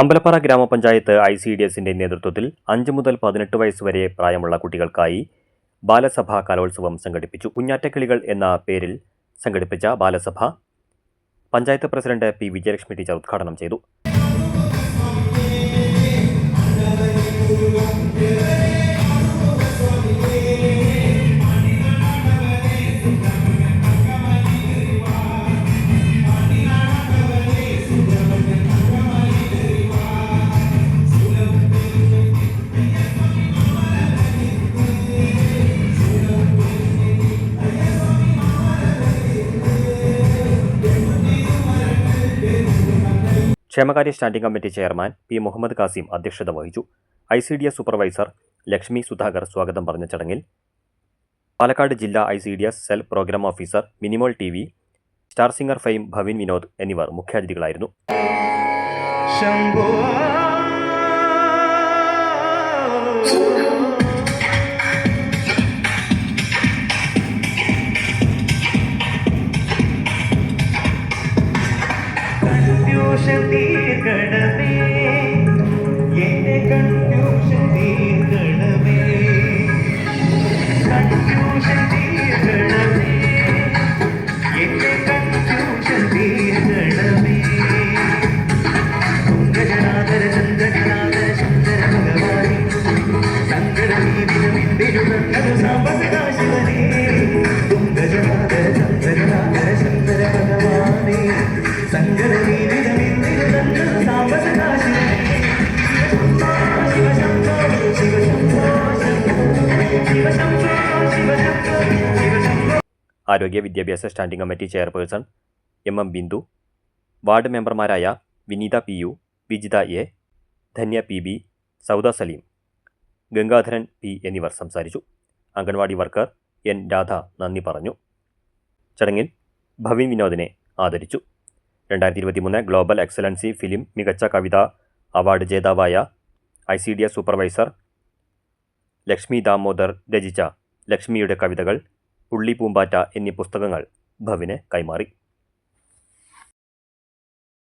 അമ്പലപ്പാറ ഗ്രാമപഞ്ചായത്ത് I C D എസിന്റെ നേതൃത്വത്തിൽ അഞ്ച് മുതൽ പതിനെട്ട് വയസ്സ് വരെ പ്രായമുള്ള കുട്ടികൾക്കായി ബാലസഭ കലോത്സവം സംഘടിപ്പിച്ചു. കുഞ്ഞാറ്റക്കിളികൾ എന്ന പേരിൽ സംഘടിപ്പിച്ച ബാലസഭ panchayat president P Vijayalakshmi teacher ഉദ്ഘാടനം ചെയ്തു. ക്ഷേമകാര്യ standing committee chairman P Muhammad Kasim അധ്യക്ഷത വഹിച്ചു. I C D S supervisor Lakshmi Sudhakar സ്വാഗതം പറഞ്ഞ ചടങ്ങിൽ പാലക്കാട് ജില്ലാ I C D S cell programme officer Minimol T V star singer fame Bhavin Vinod എന്നിവർ മുഖ്യാതിഥികളായിരുന്നു. ശംഭോ Sẽ đi. ആരോഗ്യ വിദ്യാഭ്യാസ standing committee chairperson M M Bindu ward മെമ്പർമാരായ Vineetha P U Vijitha A Dhanya P B Sauda Saleem Gangadharan P എന്നിവർ സംസാരിച്ചു. Anganwadi worker N Radha നന്ദി പറഞ്ഞു. ചടങ്ങിൽ ഭവി വിനോദിനെ ആദരിച്ചു. രണ്ടായിരത്തി ഇരുപത്തിമൂന്ന് ഗ്ലോബൽ എക്സലൻസി ഫിലിം മികച്ച കവിത അവാർഡ് ജേതാവായ I C D S supervisor Lakshmi Damodar രചിച്ച ലക്ഷ്മിയുടെ കവിതകൾ പുള്ളി പൂമ്പാറ്റ എന്നീ പുസ്തകങ്ങൾ ഭവിന് കൈമാറി.